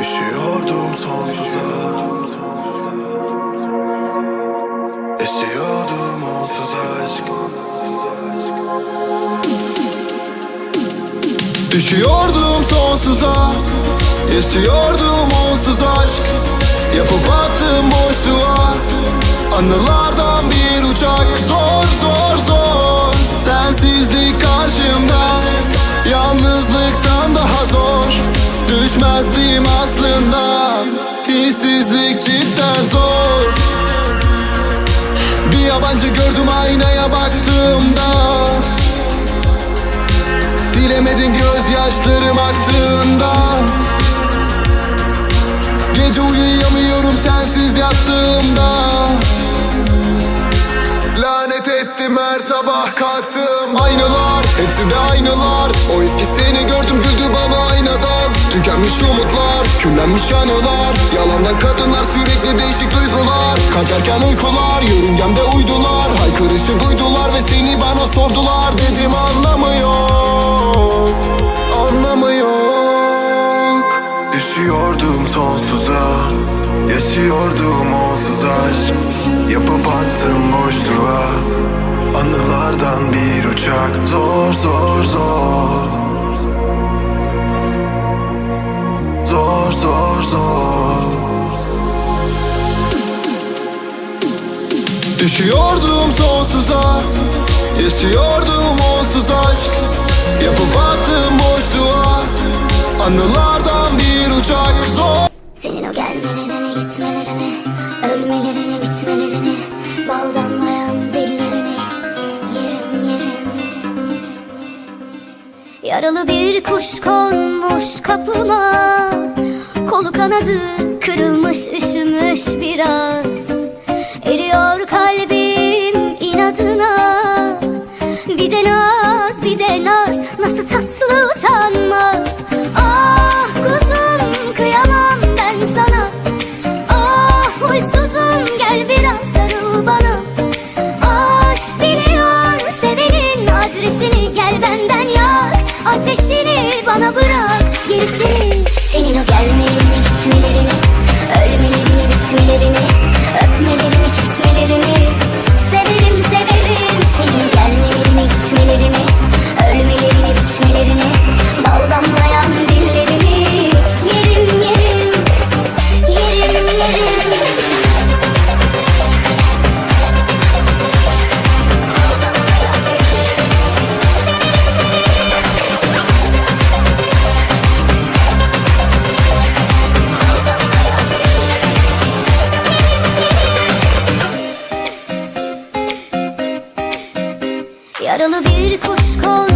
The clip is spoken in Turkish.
Üşüyordum sonsuza. Esiyordum onsuz aşk. Üşüyordum sonsuza. Esiyordum onsuz aşk. Yapıp attım boşluğa. Anılardan bir uçak. Zor zor zor. Sensizlik karşımda. Yalnızlıktan daha zor. Düşmezdim az Cidden zor. Bir yabancı gördüm aynaya baktığımda. Silemedin gözyaşlarım aktığında. Gece uyuyamıyorum sensiz yattığımda. Lanet ettim her sabah kalktım. Aynalar hepsi de aynalar. O eski seni gördüm güldü bana aynadan. Tükenmiş umutlar küllenmiş anılar. Yalandan sürekli değişik duygular. Kaçarken uykular yörüngemde uydular. Haykırışı duydular ve seni bana sordular. Dedim anlamı yok Anlamı yok Düşüyordum sonsuza Yaşıyordum onsuz aşk. Yapıp attım boşluğa Anılardan bir uçak. Zor zor Zor Düşüyordum sonsuza Yaşıyordum onsuz aşk Yapıp attım boşluğa Anılardan bir uçak Zor Senin o gelmelerini, gitmelerini, ölmelerini, bitmelerini, bal damlayan dillerini yerim, yerim, yerim. Yaralı bir kuş konmuş kapıma, kolu kanadı kırılmış, üşümüş biraz. Sarıl bana. Aşk biliyor sevenin adresini Gel benden yak. Ateşini bana bırak gerisini Senin o gelmelerini gitmelerini Ölmelerini bitmelerini Yaralı bir kuş kapıma